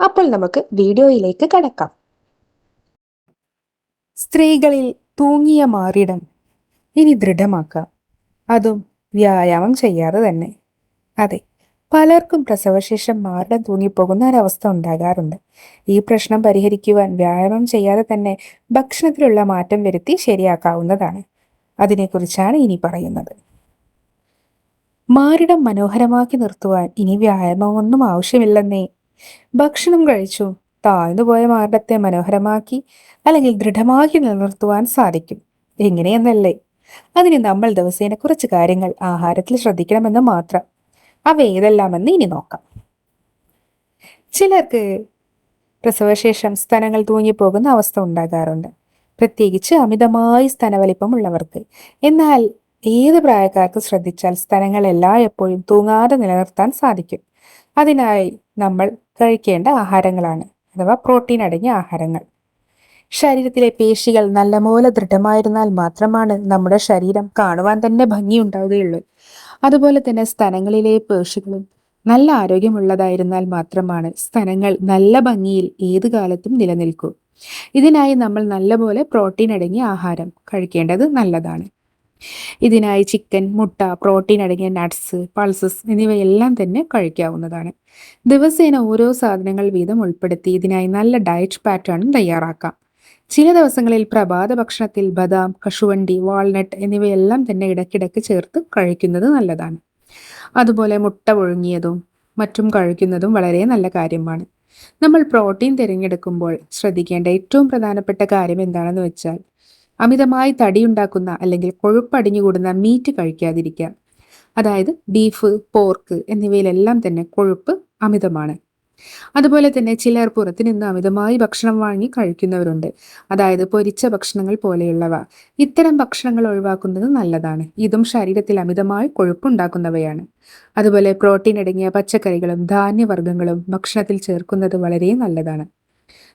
അപ്പോൾ നമുക്ക് വീഡിയോയിലേക്ക് കടക്കാം. സ്ത്രീകളിൽ തൂങ്ങിയ മാറിടം ഇനി ദൃഢമാക്കാം. അതും വ്യായാമം ചെയ്യാതെ തന്നെ. അതെ പലർക്കും പ്രസവശേഷം മാറിടം തൂങ്ങിപ്പോകുന്ന ഒരവസ്ഥ ഉണ്ടാകാറുണ്ട്. ഈ പ്രശ്നം പരിഹരിക്കുവാൻ വ്യായാമം ചെയ്യാതെ തന്നെ ഭക്ഷണത്തിലുള്ള മാറ്റം വരുത്തി ശരിയാക്കാവുന്നതാണ്. അതിനെക്കുറിച്ചാണ് ഇനി പറയുന്നത്. മാറിടം മനോഹരമാക്കി നിർത്തുവാൻ ഇനി വ്യായാമമൊന്നും ആവശ്യമില്ലെന്നേ ഭക്ഷണം കഴിച്ചു. താഴ്ന്നുപോയ മാർഗത്തെ മനോഹരമാക്കി അല്ലെങ്കിൽ ദൃഢമാക്കി നിലനിർത്തുവാൻ സാധിക്കും. എങ്ങനെയെന്നല്ലേ? അതിന് നമ്മൾ ദിവസേന കുറച്ച് കാര്യങ്ങൾ ആഹാരത്തിൽ ശ്രദ്ധിക്കണമെന്ന് മാത്രം. അവ ഏതെല്ലാമെന്ന് ഇനി നോക്കാം. ചിലർക്ക് പ്രസവശേഷം സ്തനങ്ങൾ തൂങ്ങിപ്പോകുന്ന അവസ്ഥ ഉണ്ടാകാറുണ്ട്. പ്രത്യേകിച്ച് അമിതമായി സ്തനവലിപ്പം ഉള്ളവർക്ക് എന്നാൽ ഏത് പ്രായക്കാർക്ക് ശ്രദ്ധിച്ചാൽ സ്തനങ്ങൾ എല്ലായ്പ്പോഴും തൂങ്ങാതെ നിലനിർത്താൻ സാധിക്കും? അതിനായി നമ്മൾ കഴിക്കേണ്ട ആഹാരങ്ങളാണ് അഥവാ പ്രോട്ടീൻ അടങ്ങിയ ആഹാരങ്ങൾ. ശരീരത്തിലെ പേശികൾ നല്ലപോലെ ദൃഢമായിരുന്നാൽ മാത്രമാണ് നമ്മുടെ ശരീരം കാണുവാൻ തന്നെ ഭംഗിയുണ്ടാവുകയുള്ളൂ. അതുപോലെ തന്നെ സ്ഥലങ്ങളിലെ പേശികളും നല്ല ആരോഗ്യമുള്ളതായിരുന്നാൽ മാത്രമാണ് സ്ഥലങ്ങൾ നല്ല ഭംഗിയിൽ ഏത് കാലത്തും നിലനിൽക്കൂ. ഇതിനായി നമ്മൾ നല്ലപോലെ പ്രോട്ടീൻ അടങ്ങിയ ആഹാരം കഴിക്കേണ്ടത് നല്ലതാണ്. ഇതിനായി ചിക്കൻ മുട്ട പ്രോട്ടീൻ അടങ്ങിയ നട്ട്സ് പൾസസ് എന്നിവയെല്ലാം തന്നെ കഴിക്കാവുന്നതാണ്. ദിവസേന ഓരോ സാധനങ്ങൾ വീതം ഉൾപ്പെടുത്തി ഇതിനായി നല്ല ഡയറ്റ് പാറ്റേണും തയ്യാറാക്കാം. ചില ദിവസങ്ങളിൽ പ്രഭാത ഭക്ഷണത്തിൽ ബദാം കശുവണ്ടി വാൾനട്ട് എന്നിവയെല്ലാം തന്നെ ഇടയ്ക്കിടയ്ക്ക് ചേർത്ത് കഴിക്കുന്നത് നല്ലതാണ്. അതുപോലെ മുട്ട പുഴുങ്ങിയതും മറ്റും കഴിക്കുന്നതും വളരെ നല്ല കാര്യമാണ്. നമ്മൾ പ്രോട്ടീൻ തിരഞ്ഞെടുക്കുമ്പോൾ ശ്രദ്ധിക്കേണ്ട ഏറ്റവും പ്രധാനപ്പെട്ട കാര്യം എന്താണെന്ന് വെച്ചാൽ അമിതമായി തടിയുണ്ടാക്കുന്ന അല്ലെങ്കിൽ കൊഴുപ്പടിഞ്ഞുകൂടുന്ന മീറ്റ് കഴിക്കാതിരിക്കുക അതായത് ബീഫ് പോർക്ക് എന്നിവയിലെല്ലാം തന്നെ കൊഴുപ്പ് അമിതമാണ്. അതുപോലെ തന്നെ ചിലർ പുറത്തു നിന്ന് അമിതമായി ഭക്ഷണം വാങ്ങി കഴിക്കുന്നവരുണ്ട്. അതായത് പൊരിച്ച ഭക്ഷണങ്ങൾ പോലെയുള്ളവ. ഇത്തരം ഭക്ഷണങ്ങൾ ഒഴിവാക്കുന്നത് നല്ലതാണ്. ഇതും ശരീരത്തിൽ അമിതമായി കൊഴുപ്പുണ്ടാക്കുന്നവയാണ്. അതുപോലെ പ്രോട്ടീൻ അടങ്ങിയ പച്ചക്കറികളും ധാന്യവർഗങ്ങളും ഭക്ഷണത്തിൽ ചേർക്കുന്നത് വളരെ നല്ലതാണ്.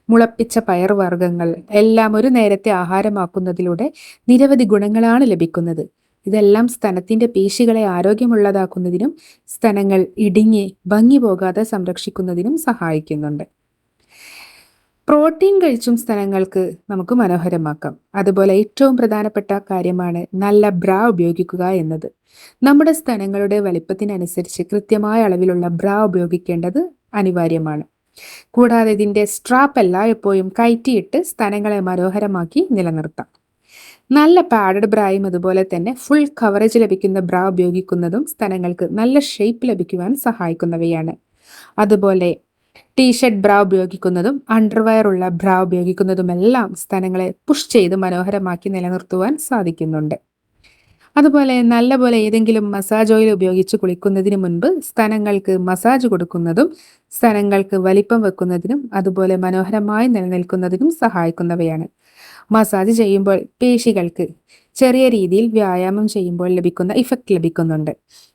മുളപ്പിച്ച പയർവർഗങ്ങൾ എല്ലാം ഒരു നേരത്തെ ആഹാരമാക്കുന്നതിലൂടെ നിരവധി ഗുണങ്ങളാണ് ലഭിക്കുന്നത്. ഇതെല്ലാം സ്തനത്തിന്റെ പേശികളെ ആരോഗ്യമുള്ളതാക്കുന്നതിനും സ്തനങ്ങൾ ഇടുങ്ങി ഭംഗി പോകാതെ സംരക്ഷിക്കുന്നതിനും സഹായിക്കുന്നുണ്ട്. പ്രോട്ടീൻ കഴിച്ചും സ്ഥലങ്ങൾക്ക് നമുക്ക് മനോഹരമാക്കാം. അതുപോലെ ഏറ്റവും പ്രധാനപ്പെട്ട കാര്യമാണ് നല്ല ബ്രാ ഉപയോഗിക്കുക എന്നത്. നമ്മുടെ സ്ഥലങ്ങളുടെ വലിപ്പത്തിനനുസരിച്ച് കൃത്യമായ അളവിലുള്ള ബ്രാ ഉപയോഗിക്കേണ്ടത് അനിവാര്യമാണ്. കൂടാതെ ഇതിന്റെ സ്ട്രാപ്പ് എല്ലായ്പ്പോഴും കയറ്റിയിട്ട് സ്ഥലങ്ങളെ മനോഹരമാക്കി നിലനിർത്താം. നല്ല പാഡഡ് ബ്രായും അതുപോലെ തന്നെ ഫുൾ കവറേജ് ലഭിക്കുന്ന ബ്രാ ഉപയോഗിക്കുന്നതും സ്ഥലങ്ങൾക്ക് നല്ല ഷേപ്പ് ലഭിക്കുവാൻ സഹായിക്കുന്നവയാണ്. അതുപോലെ ടീഷർട്ട് ബ്രാ ഉപയോഗിക്കുന്നതും അണ്ടർവയർ ഉള്ള ബ്രാ ഉപയോഗിക്കുന്നതുമെല്ലാം സ്ഥലങ്ങളെ പുഷ് ചെയ്ത് മനോഹരമാക്കി നിലനിർത്തുവാൻ സാധിക്കുന്നുണ്ട്. അതുപോലെ നല്ലപോലെ ഏതെങ്കിലും മസാജ് ഓയിൽ ഉപയോഗിച്ച് കുളിക്കുന്നതിന് മുൻപ് സ്ഥലങ്ങൾക്ക് മസാജ് കൊടുക്കുന്നതും സ്ഥലങ്ങൾക്ക് വലിപ്പം വെക്കുന്നതിനും അതുപോലെ മനോഹരമായി നിലനിൽക്കുന്നതിനും സഹായിക്കുന്നവയാണ്. മസാജ് ചെയ്യുമ്പോൾ പേശികൾക്ക് ചെറിയ രീതിയിൽ വ്യായാമം ചെയ്യുമ്പോൾ ലഭിക്കുന്ന ഇഫക്റ്റ് ലഭിക്കുന്നുണ്ട്.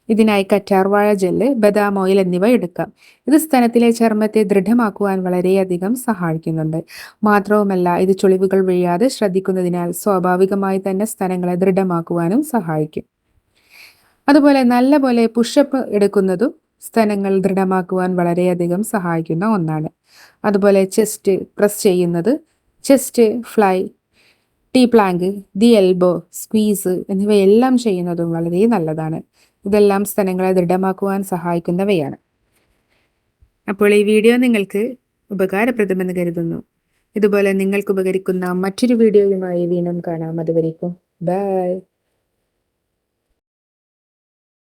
ഇതിനായി കറ്റാർവാഴ ജെല്ല് ബദാം ഓയിൽ എന്നിവ എടുക്കാം. ഇത് സ്തനത്തിലെ ചർമ്മത്തെ ദൃഢമാക്കുവാൻ വളരെയധികം സഹായിക്കുന്നുണ്ട്. മാത്രവുമല്ല ഇത് ചുളിവുകൾ വീഴാതെ ശ്രദ്ധിക്കുന്നതിനാൽ സ്വാഭാവികമായി തന്നെ സ്തനങ്ങളെ ദൃഢമാക്കുവാനും സഹായിക്കും. അതുപോലെ നല്ലപോലെ പുഷപ്പ് എടുക്കുന്നതും സ്തനങ്ങൾ ദൃഢമാക്കുവാൻ വളരെയധികം സഹായിക്കുന്ന ഒന്നാണ്. അതുപോലെ ചെസ്റ്റ് പ്രസ് ചെയ്യുന്നത് chest fly T plank the elbow squeeze എന്നിവയെല്ലാം ചെയ്യുന്നതും വളരെ നല്ലതാണ്. ഇതെല്ലാം സ്ഥലങ്ങളെ ദൃഢമാക്കുവാൻ സഹായിക്കുന്നവയാണ്. അപ്പോൾ ഈ വീഡിയോ നിങ്ങൾക്ക് ഉപകാരപ്രദമെന്ന് കരുതുന്നു. ഇതുപോലെ നിങ്ങൾക്ക് ഉപകരിക്കുന്ന മറ്റൊരു വീഡിയോയുമായി വീണ്ടും കാണാം. അതുവരേക്കും ബൈ.